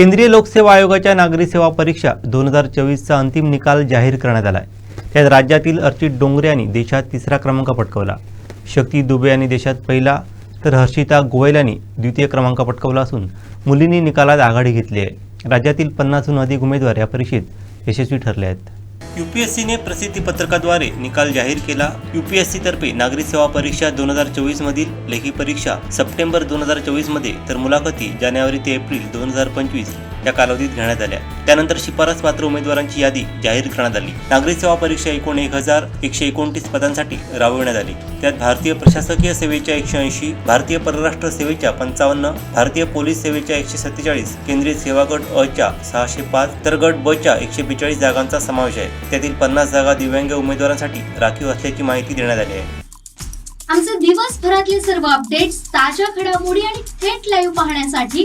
केंद्रीय लोकसेवा आयोगाच्या नागरी सेवा परीक्षा दोन हजार चोवीसचा अंतिम निकाल जाहीर करण्यात आला आहे त्यात राज्यातील अर्चित डोंगरे यांनी देशात तिसरा क्रमांक पटकवला. शक्ती दुबे यांनी देशात पहिला तर हर्षिता गोयल यांनी द्वितीय क्रमांक पटकवला असून मुलींनी निकालात आघाडी घेतली आहे. राज्यातील पन्नासहून अधिक उमेदवार या परीक्षेत यशस्वी ठरले आहेत. युपीएससीने प्रसिद्धी पत्रकाद्वारे निकाल जाहीर केला. युपीएससी तर्फे नागरी सेवा परीक्षा दोन हजार चोवीस मधील लेखी परीक्षा सप्टेंबर दोन हजार चोवीसमध्ये तर मुलाखती जानेवारी ते एप्रिल दोन हजार पंचवीस या कालावधीत घेण्यात आल्या. त्यानंतर शिफारस पात्र उमेदवारांची यादी जाहीर करण्यात आली. नागरी सेवा परीक्षा एकूण एक हजार एकशे एकोणतीस पदांसाठी राबविण्यात आली. त्यात भारतीय प्रशासकीय सेवेच्या एकशे ऐंशी भारतीय परराष्ट्र सेवेच्या पंचावन्न भारतीय पोलीस सेवेच्या एकशे सत्तेचाळीस केंद्रीय सेवा गट अ च्या सहाशे पाच तर गट ब च्या एकशे बेचाळीस जागांचा समावेश आहे. त्यातील पन्नास जागा दिव्यांग उमेदवारांसाठी राखीव असल्याची माहिती देण्यात आली आहे. आमचे दिवसभरातले सर्व अपडेट्स ताज्या घडामोडी आणि थेट लाईव्ह पाहण्यासाठी